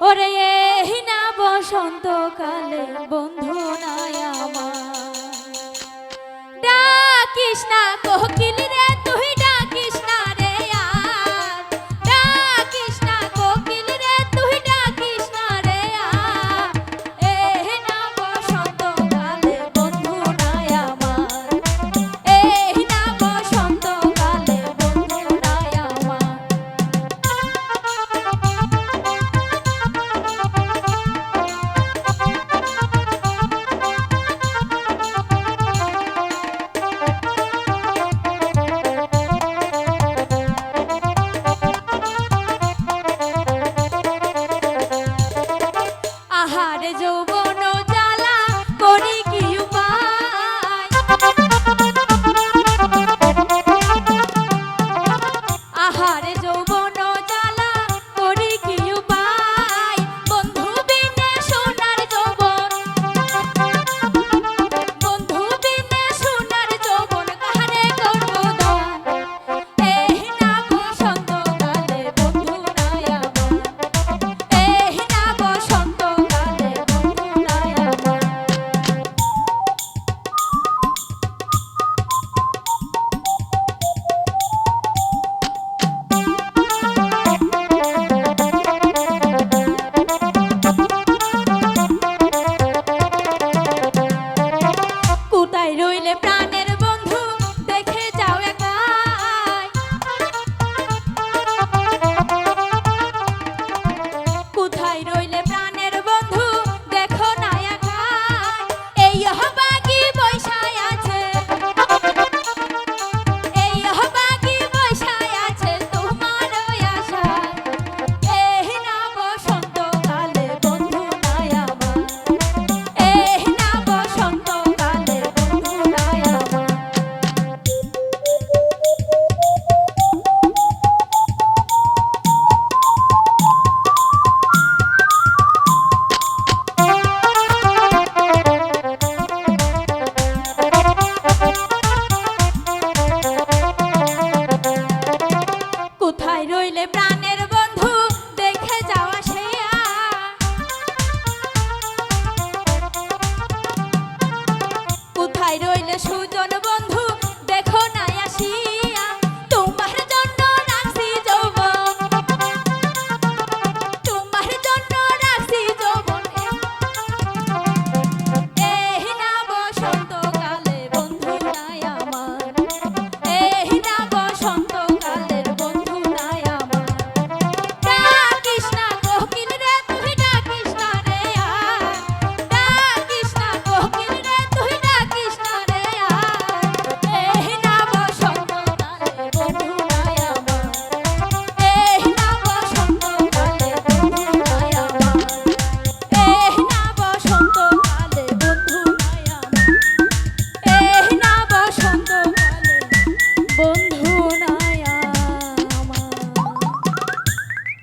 ওরে বসন্ত কালে বন্ধু নাই আমার। ডাকিস না কোকিলে হার যৌবন জ্বালা করি রইলে প্রাণ